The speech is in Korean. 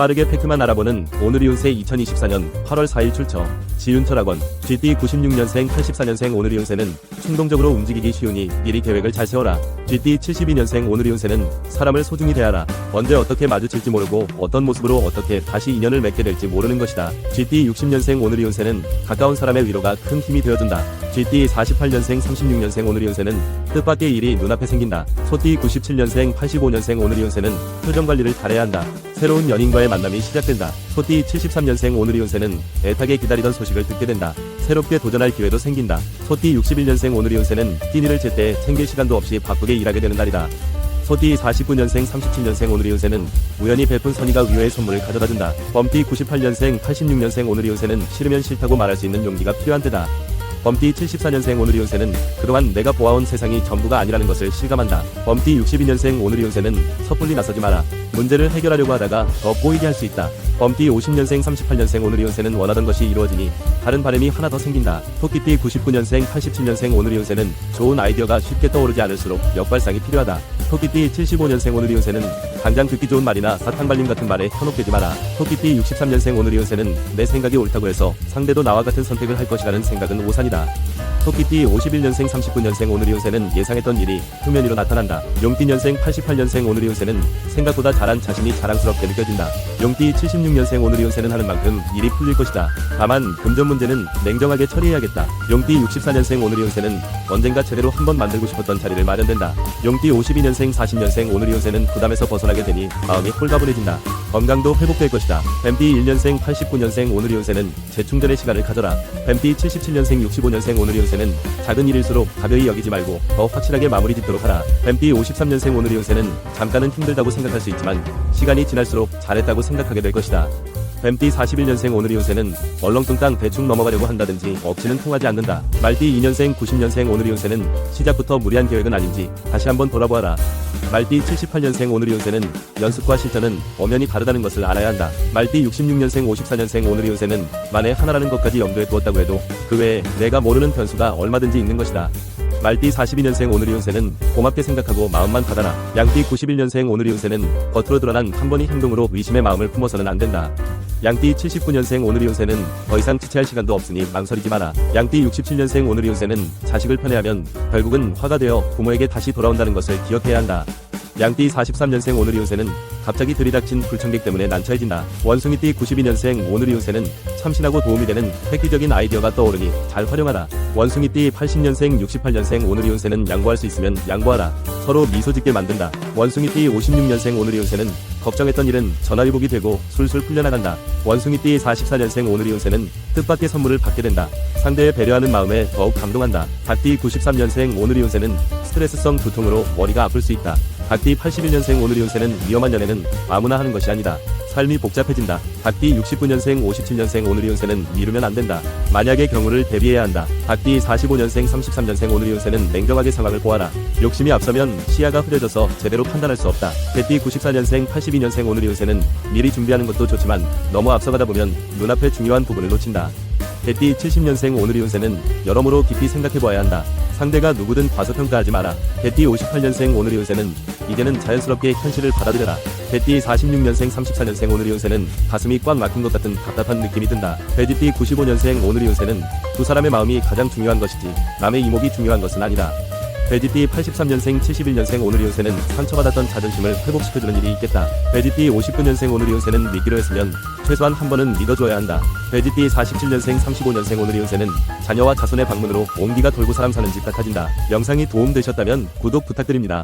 빠르게 팩트만 알아보는 오늘이 운세 2024년 8월 4일 출처. 지윤철학원 GT 96년생 84년생 오늘이 운세는 충동적으로 움직이기 쉬우니 미리 계획을 잘 세워라 GT 72년생 오늘이 운세는 사람을 소중히 대하라. 언제 어떻게 마주칠지 모르고 어떤 모습으로 어떻게 다시 인연을 맺게 될지 모르는 것이다. GT 60년생 오늘이 운세는 가까운 사람의 위로가 큰 힘이 되어준다. GT 48년생 36년생 오늘이 운세는 뜻밖의 일이 눈앞에 생긴다. 소띠 97년생 85년생 오늘이 운세는 표정 관리를 잘해야 한다. 새로운 연인과의 만남이 시작된다. 소띠 73년생 오늘이 운세는 애타게 기다리던 소식을 듣게 된다. 새롭게 도전할 기회도 생긴다. 소띠 61년생 오늘이 운세는 끼니를 칠때 챙길 시간도 없이 바쁘게 일하게 되는 날이다. 소띠 49년생 37년생 오늘이 운세는 우연히 베푼 선의가 위로의 선물을 가져다 준다. 범띠 98년생 86년생 오늘이 운세는 싫으면 싫다고 말할 수 있는 용기가 필요한 때다. 범띠 74년생 오늘이 운세는 그동안 내가 보아온 세상이 전부가 아니라는 것을 실감한다. 범띠 62년생 오늘이 운세는 섣불리 나서지 마라. 문제를 해결하려고 하다가 더 꼬이게 할 수 있다. 범띠 50년생 38년생 오늘이 운세는 원하던 것이 이루어지니 다른 바람이 하나 더 생긴다. 토끼띠 99년생 87년생 오늘이 운세는 좋은 아이디어가 쉽게 떠오르지 않을수록 역발상이 필요하다. 토끼띠 75년생 오늘 이 운세는 당장 듣기 좋은 말이나 사탕발림 같은 말에 현혹되지 마라. 토끼띠 63년생 오늘 이 운세는 내 생각이 옳다고 해서 상대도 나와 같은 선택을 할 것이라는 생각은 오산이다. 토끼띠 51년생 39년생 오늘이 운세는 예상했던 일이 표면 위로 나타난다. 용띠년생 88년생 오늘이 운세는 생각보다 잘한 자신이 자랑스럽게 느껴진다. 용띠 76년생 오늘이 운세는 하는 만큼 일이 풀릴 것이다. 다만 금전 문제는 냉정하게 처리해야겠다. 용띠 64년생 오늘이 운세는 언젠가 제대로 한번 만들고 싶었던 자리를 마련된다. 용띠 52년생 40년생 오늘이 운세는 부담에서 벗어나게 되니 마음이 홀가분해진다. 건강도 회복될 것이다. 뱀띠 1년생 89년생 오늘이 운세는 재충전의 시간을 가져라. 뱀띠 77년생 65년생 오늘이 운세는 작은 일일수록 가벼이 여기지 말고 더 확실하게 마무리 짓도록 하라. 뱀띠 53년생 오늘이 운세는 잠깐은 힘들다고 생각할 수 있지만 시간이 지날수록 잘했다고 생각하게 될 것이다. 뱀띠 41년생 오늘이 운세는 얼렁뚱땅 대충 넘어가려고 한다든지 없이는 통하지 않는다. 말띠 2년생 90년생 오늘이 운세는 시작부터 무리한 계획은 아닌지 다시 한번 돌아보아라. 말띠 78년생 오늘이 운세는 연습과 실전은 엄연히 다르다는 것을 알아야 한다. 말띠 66년생 54년생 오늘이 운세는 만에 하나라는 것까지 염두에 두었다고 해도 그 외에 내가 모르는 변수가 얼마든지 있는 것이다. 말띠 42년생 오늘이 운세는 고맙게 생각하고 마음만 받아라. 양띠 91년생 오늘이 운세는 겉으로 드러난 한 번의 행동으로 의심의 마음을 품어서는 안 된다. 양띠 79년생 오늘이 운세는 더 이상 지체할 시간도 없으니 망설이지 마라. 양띠 67년생 오늘이 운세는 자식을 편애하면 결국은 화가 되어 부모에게 다시 돌아온다는 것을 기억해야 한다. 양띠 43년생 오늘이 운세는 갑자기 들이닥친 불청객 때문에 난처해진다. 원숭이띠 92년생 오늘이 운세는 참신하고 도움이 되는 획기적인 아이디어가 떠오르니 잘 활용하라. 원숭이띠 80년생 68년생 오늘이 운세는 양보할 수 있으면 양보하라. 서로 미소 짓게 만든다. 원숭이띠 56년생 오늘이 운세는 걱정했던 일은 전화위복이 되고 술술 풀려나간다. 원숭이띠 44년생 오늘이 운세는 뜻밖의 선물을 받게 된다. 상대의 배려하는 마음에 더욱 감동한다. 닭띠 93년생 오늘이 운세는 스트레스성 두통으로 머리가 아플 수 있다. 닭띠 81년생 오늘이 운세는 위험한 연애는 아무나 하는 것이 아니다. 삶이 복잡해진다. 닭띠 69년생 57년생 오늘이 운세는 미루면 안 된다. 만약의 경우를 대비해야 한다. 닭띠 45년생 33년생 오늘이 운세는 냉정하게 상황을 보아라. 욕심이 앞서면 시야가 흐려져서 제대로 판단할 수 없다. 개띠 94년생 82년생 오늘이 운세는 미리 준비하는 것도 좋지만 너무 앞서가다 보면 눈앞의 중요한 부분을 놓친다. 개띠 70년생 오늘이 운세는 여러모로 깊이 생각해봐야 한다. 상대가 누구든 과소평가하지 마라. 개띠 58년생 오늘이 운세는 이제는 자연스럽게 현실을 받아들여라. 개띠 46년생 34년생 오늘이 운세는 가슴이 꽉 막힌 것 같은 답답한 느낌이 든다. 돼지띠 95년생 오늘이 운세는 두 사람의 마음이 가장 중요한 것이지 남의 이목이 중요한 것은 아니다. 돼지띠 83년생 71년생 오늘이 운세는 상처받았던 자존심을 회복시켜주는 일이 있겠다. 돼지띠 59년생 오늘이 운세는 믿기로 했으면 최소한 한 번은 믿어줘야 한다. 돼지띠 47년생 35년생 오늘이 운세는 자녀와 자손의 방문으로 온기가 돌고 사람 사는 집 같아진다. 영상이 도움되셨다면 구독 부탁드립니다.